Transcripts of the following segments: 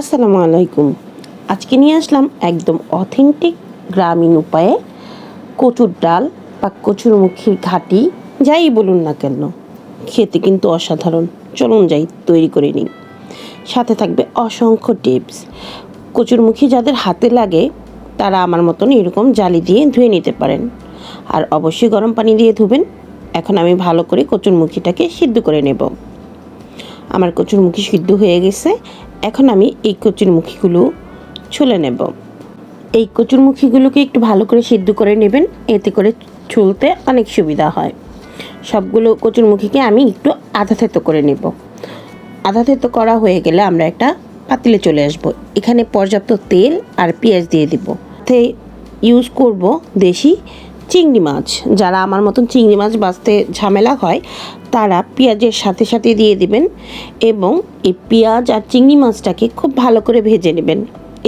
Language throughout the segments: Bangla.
আসসালামু আলাইকুম। আজকে নিয়ে আসলাম একদম অথেন্টিক গ্রামীণ উপায়ে কচুর ডাল বা কচুরমুখীর ঘাটি, যাই বলুন না কেন। খেতে কিন্তু অসাধারণ। চলুন যাই, তৈরি করে নিই। সাথে থাকবে অসংখ্য টিপস কচুরমুখী যাদের হাতে লাগে, তারা আমার মতন এরকম জালি দিয়ে ধুয়ে নিতে পারেন। আর অবশ্যই গরম পানি দিয়ে ধুবেন। এখন আমি ভালো করে কচুরমুখীটাকে সিদ্ধ করে নেব। আমার কচুরমুখী সিদ্ধ হয়ে গেছে। এখন আমি এই কচুরমুখীগুলো ছুলে নেব। এই কচুরমুখীগুলোকে একটু ভালো করে সিদ্ধ করে নেবেন, এতে করে ছুলতে অনেক সুবিধা হয়। সবগুলো কচুরমুখীকে আমি একটু আধা থেতো করে নেব। আধা থেতো করা হয়ে গেলে আমরা একটা পাতিলে চলে আসব। এখানে পর্যাপ্ত তেল আর পেঁয়াজ দিয়ে দিব। তে ইউজ করব দেশি চিংড়ি মাছ। যারা আমার মতন চিংড়ি মাছ বাঁচতে ঝামেলা হয় তারা পেঁয়াজের সাথে সাথে দিয়ে দিবেন এবং এই পেঁয়াজ আর চিংড়ি মাছটাকে খুব ভালো করে ভেজে নেবেন।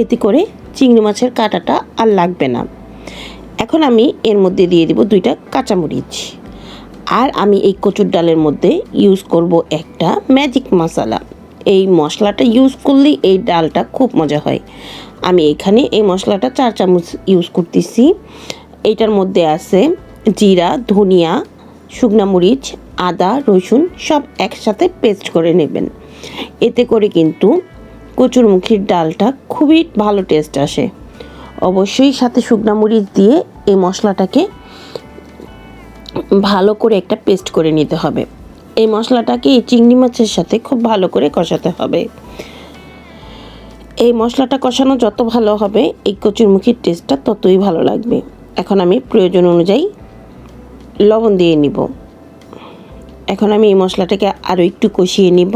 এতে করে চিংড়ি মাছের কাঁটাটা আর লাগবে না। এখন আমি এর মধ্যে দিয়ে দিব দুইটা কাঁচামরিচ। আর আমি এই কচুর ডালের মধ্যে ইউজ করব একটা ম্যাজিক মশলা এই মশলাটা ইউজ করলেই এই ডালটা খুব মজা হয়। আমি এখানে এই মশলাটা চার চামচ ইউজ করতেছি। এইটার মধ্যে আছে জিরা, ধনিয়া শুকনা মরিচ, আদা, রসুন সব একসাথে পেস্ট করে নেবেন। এতে করে কিন্তু কচুরমুখির ডালটা খুবই ভালো টেস্ট আসে। অবশ্যই সাথে শুকনা মরিচ দিয়ে এই মশলাটাকে ভালো করে একটা পেস্ট করে নিতে হবে। এই মশলাটাকে এই চিংড়ি মাছের সাথে খুব ভালো করে কষাতে হবে। এই মশলাটা কষানো যত ভালো হবে, এই কচুরমুখির টেস্টটা ততই ভালো লাগবে। এখন আমি প্রয়োজন অনুযায়ী লবণ দিয়ে নিব। এখন আমি এই মশলাটাকে আরও একটু কষিয়ে নিব।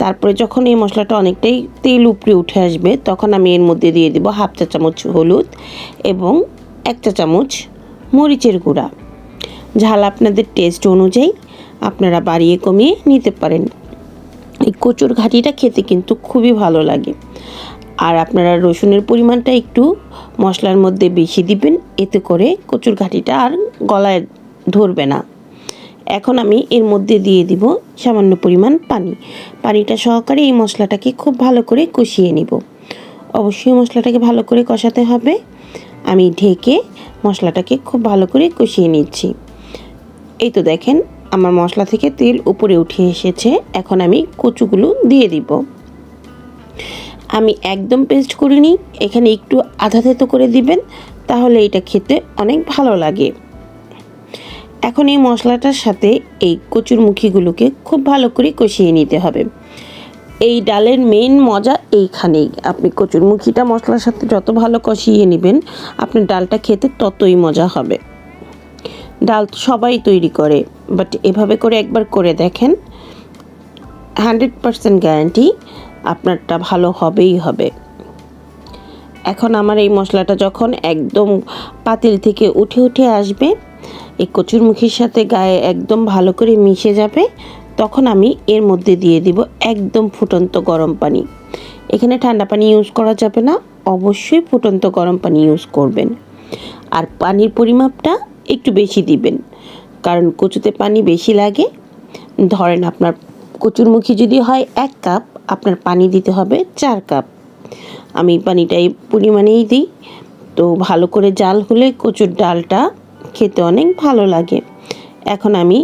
তারপরে যখন এই মশলাটা অনেকটাই তেল উপরে উঠে আসবে, তখন আমি এর মধ্যে দিয়ে দিব হাফ চা চামচ হলুদ এবং এক চা চামচ মরিচের গুঁড়া। ঝাল আপনাদের টেস্ট অনুযায়ী আপনারা বাড়িয়ে কমিয়ে নিতে পারেন। এই কচুর ঘাটিটা খেতে কিন্তু খুবই ভালো লাগে। আর আপনারা রসুনের পরিমাণটা একটু মশলার মধ্যে বেশি দিবেন, এতে করে কচুর ঘাটিটা আর গলায় ধরবে না। এখন আমি এর মধ্যে দিয়ে দিব সামান্য পরিমাণ পানি। পানিটা সহকারে এই মশলাটাকে খুব ভালো করে কষিয়ে নিব। অবশ্যই মশলাটাকে ভালো করে কষাতে হবে। আমি ঢেকে মশলাটাকে খুব ভালো করে কষিয়ে নিচ্ছি। এই তো দেখেন, আমার মশলা থেকে তেল উপরে উঠে এসেছে। এখন আমি কচুগুলো দিয়ে দিব। আমি একদম পেস্ট করিনি। এখানে একটু আধা থেতো করে দিবেন, তাহলে এটা খেতে অনেক ভালো লাগে। এখন এই মশলাটার সাথে এই কচুরমুখীগুলোকে খুব ভালো করে কষিয়ে নিতে হবে। এই ডালের মেন মজা এইখানেই। আপনি কচুরমুখীটা মশলার সাথে যত ভালো কষিয়ে নেবেন, আপনার ডালটা খেতে ততই মজা হবে। ডাল সবাই তৈরি করে বাট এভাবে করে একবার করে দেখেন, হান্ড্রেড পারসেন্ট গ্যারান্টি আপনারটা ভালো হবেই হবে। এখন আমার এই মশলাটা যখন একদম পাতিল থেকে উঠে উঠে আসবে এই কচুরমুখির সাথে গায়ে একদম ভালো করে মিশে যাবে, তখন আমি এর মধ্যে দিয়ে দিব একদম ফুটন্ত গরম পানি। এখানে ঠান্ডা পানি ইউজ করা যাবে না, অবশ্যই ফুটন্ত গরম পানি ইউজ করবেন। আর পানির পরিমাপটা একটু বেশি দিবেন, কারণ কচুতে পানি বেশি লাগে। ধরেন আপনার কচুরমুখী যদি হয় এক কাপ, আপনার পানি দিতে হবে চার কাপ। আমি পানিটা এই পরিমাণেই দিই। তো ভালো করে জাল হলে কচুর ডালটা খেতে অনেক ভালো লাগে। এখন আমি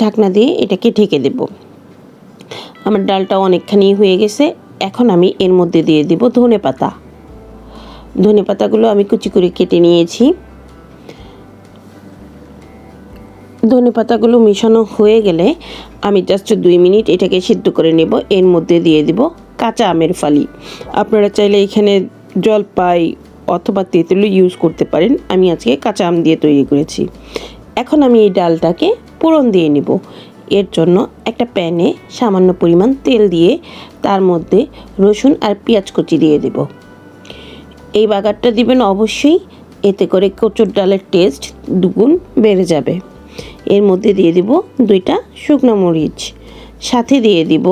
ঢাকনা দিয়ে এটাকে ঢেকে দেব। আমার ডালটা অনেকখানি হয়ে গেছে। এখন আমি এর মধ্যে দিয়ে দেব ধনে পাতা। ধনে পাতাগুলো আমি কুচি করে কেটে নিয়েছি। ধনে পাতাগুলো মেশানো হয়ে গেলে আমি জাস্ট দুই মিনিট এটাকে সিদ্ধ করে নেব। এর মধ্যে দিয়ে দেব কাঁচা আমের ফালি। আপনারা চাইলে এখানে জলপাই অথবা তেঁতুলও ইউজ করতে পারেন। আমি আজকে কাঁচা আম দিয়ে তৈরি করেছি। এখন আমি এই ডালটাকে পোড়ন দিয়ে নেব। এর জন্য একটা প্যানে সামান্য পরিমাণ তেল দিয়ে তার মধ্যে রসুন আর পেঁয়াজ কুচি দিয়ে দেব। এই বাগারটা দিবেন অবশ্যই, এতে করে কচুর ডালের টেস্ট দুগুণ বেড়ে যাবে। এর মধ্যে দিয়ে দিব দুইটা শুকনো মরিচ। সাথে দিয়ে দিব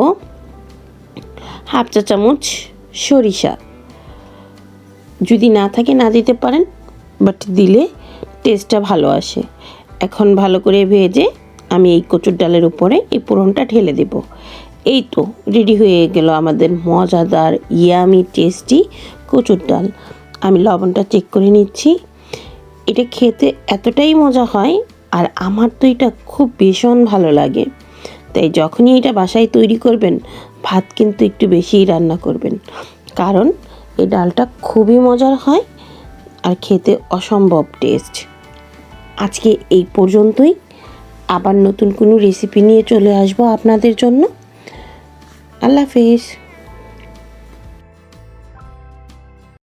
হাফ চা চামচ সরিষা। যদি না থাকে না দিতে পারেন বাট দিলে টেস্টটা ভালো আসে। এখন ভালো করে ভেজে আমি এই কচুর ডালের উপরে এই পোড়নটা ঢেলে দেব। এই তো রেডি হয়ে গেল আমাদের মজাদার ইয়ামি টেস্টি কচুর ডাল। আমি লবণটা চেক করে নিচ্ছি। এটা খেতে এতটাই মজা হয় আর আমার তো এটা খুব ভীষণ ভালো লাগে। তাই যখনই এটা বাসায় তৈরি করবেন, ভাত কিন্তু একটু বেশিই রান্না করবেন। কারণ এই ডালটা খুবই মজার হয় আর খেতে অসম্ভব টেস্ট আজকে এই পর্যন্তই। আবার নতুন কোনো রেসিপি নিয়ে চলে আসব আপনাদের জন্য। আল্লাহ হাফিজ।